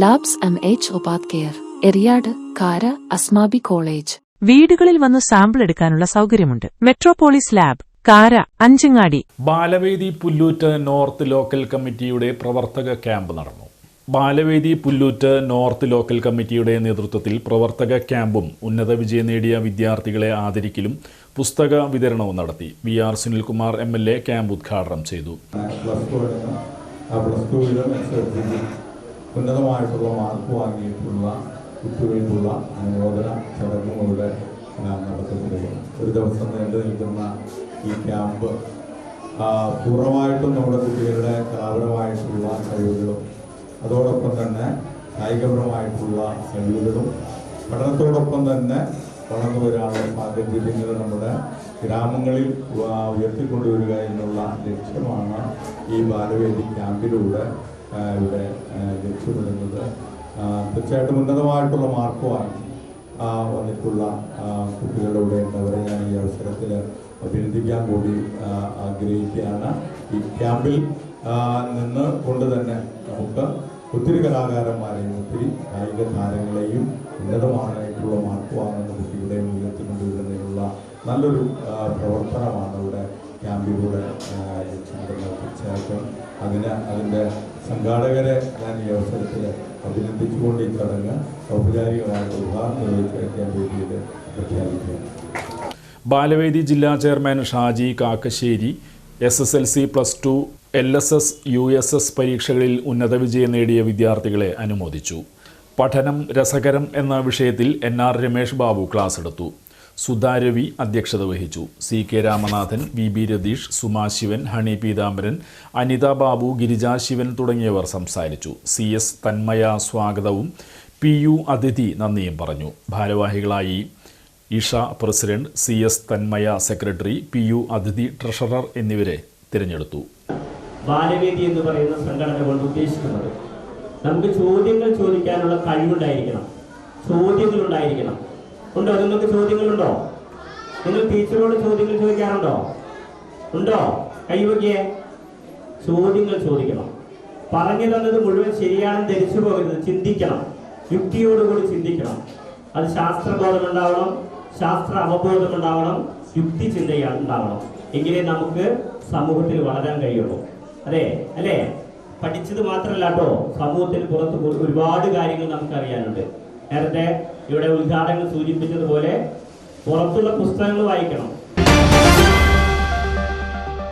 Labs M H ഉപാധ്കയർ Eriyad Kara Asmabi college വീടുകളിൽ വന്ന് സാമ്പിൾ എടുക്കാനുള്ള സൗകര്യമുണ്ട്. Metropolis lab Kara Anchangadi. Balavedi Pullut north local കമ്മിറ്റിയുടെ പ്രവർത്തക ക്യാമ്പ് നടന്നു. ബാലവേദി പുല്ലൂറ്റ് നോർത്ത് ലോക്കൽ കമ്മിറ്റിയുടെ നേതൃത്വത്തിൽ പ്രവർത്തക ക്യാമ്പും ഉന്നത വിജയം നേടിയ വിദ്യാർത്ഥികളെ ആദരിക്കലും പുസ്തക വിതരണവും നടത്തി V R Sunilkumar M L A camp ഉദ്ഘാടനം ചെയ്തു. ഉന്നതമായിട്ടുള്ള മാർക്ക് വാങ്ങിയിട്ടുള്ള കുട്ടികൾക്കുള്ള അനുമോദന ചടങ്ങുകളുടെ നടത്തപ്പെടുകയാണ് ഒരു ദിവസം നീണ്ടു നിൽക്കുന്ന ഈ ക്യാമ്പ് പൂർണമായിട്ടും നമ്മുടെ കുട്ടികളുടെ കലാപരമായിട്ടുള്ള കഴിവുകളും അതോടൊപ്പം തന്നെ കായികപരമായിട്ടുള്ള കഴിവുകളും പഠനത്തോടൊപ്പം തന്നെ വളർന്നു വരാനുള്ള സാഹചര്യങ്ങൾ നമ്മുടെ ഗ്രാമങ്ങളിൽ ഉയർത്തിക്കൊണ്ടുവരിക എന്നുള്ള ലക്ഷ്യമാണ് ഈ ബാലവേദി ക്യാമ്പിലൂടെ ഇവിടെ ലക്ഷ്യമിടുന്നത് തീർച്ചയായിട്ടും ഉന്നതമായിട്ടുള്ള മാർക്ക് വാങ്ങി വന്നിട്ടുള്ള കുട്ടികളുടെ കൂടെ ഉണ്ടവരെ ഞാൻ ഈ അവസരത്തിൽ അഭിനന്ദിക്കാൻ കൂടി ആഗ്രഹിക്കുകയാണ്. ഈ ക്യാമ്പിൽ നിന്ന് കൊണ്ട് തന്നെ നമുക്ക് ഒത്തിരി കലാകാരന്മാരെയും ഒത്തിരി കായിക താരങ്ങളെയും ഉന്നതമായിട്ടുള്ള മാർക്ക് വാങ്ങുന്ന കുട്ടികളെയും ഉയർത്തിക്കൊണ്ടുവരുന്നതിനുള്ള നല്ലൊരു പ്രവർത്തനമാണ് ഇവിടെ ക്യാമ്പിലൂടെ ലക്ഷ്യമിടുന്നത് തീർച്ചയായിട്ടും അതിന് അതിന്റെ സംഘാടകരെ ഞാൻ ഈ അവസരത്തിൽ അഭിനന്ദിച്ചുകൊണ്ട് ഈ ചടങ്ങ് ഔപചാരികമായിട്ട് ഉദ്ഘാടനം നിർവഹിക്കാൻ ബാലവേദി ജില്ലാ chairman Shaji Kakkassery S S L C plus two L S S U S S പരീക്ഷകളിൽ ഉന്നത വിജയം നേടിയ വിദ്യാർത്ഥികളെ അനുമോദിച്ചു. പഠനം രസകരം എന്ന വിഷയത്തിൽ N R Ramesh Babu class എടുത്തു. സുധാ രവി അധ്യക്ഷത വഹിച്ചു. C K Ramanathan V B Ratheesh Suma Sivan Honey Peethambaran Anitha Babu Girija Sivan തുടങ്ങിയവർ സംസാരിച്ചു. സി എസ് തന്മയ സ്വാഗതവും പി യു അതിഥി നന്ദിയും പറഞ്ഞു. ഭാരവാഹികളായി Isha president C S Thanmaya secretary P U Athithi treasurer എന്നിവരെ തിരഞ്ഞെടുത്തു. ബാലവേദി എന്ന് പറയുന്ന സംഘടന കൊണ്ട് ഉദ്ദേശിക്കുന്നത് നമുക്ക് ചോദ്യങ്ങൾ ചോദിക്കാനുള്ള കഴിവുണ്ടായിരിക്കണം. ചോദ്യങ്ങൾ ഉണ്ടായിരിക്കണം. ഉണ്ടോ? നിങ്ങൾക്ക് ചോദ്യങ്ങളുണ്ടോ? നിങ്ങൾ ടീച്ചറോട് ചോദ്യങ്ങൾ ചോദിക്കാറുണ്ടോ? ഉണ്ടോ? കൈവക്കിയേ ചോദ്യങ്ങൾ ചോദിക്കണം. പറഞ്ഞു തന്നത് മുഴുവൻ ശരിയാണെന്ന് ധരിച്ചു പോകരുത്. ചിന്തിക്കണം. യുക്തിയോടുകൂടി ചിന്തിക്കണം. അത് ശാസ്ത്രബോധം ഉണ്ടാവണം ശാസ്ത്ര അവബോധം ഉണ്ടാവണം യുക്തി ചിന്തയാ ഉണ്ടാവണം. എങ്കിലേ നമുക്ക് സമൂഹത്തിൽ വളരാൻ കഴിയുള്ളൂ. അതെ? അല്ലേ? പഠിച്ചത് മാത്രമല്ല കേട്ടോ. സമൂഹത്തിൽ പുറത്ത് ഒരുപാട് കാര്യങ്ങൾ നമുക്ക് അറിയാനുണ്ട് നേരത്തെ ഇവിടെ ഉദ്ഘാടകൻ സൂചിപ്പിച്ചതുപോലെ പുറത്തുള്ള പുസ്തകങ്ങൾ വായിക്കണം.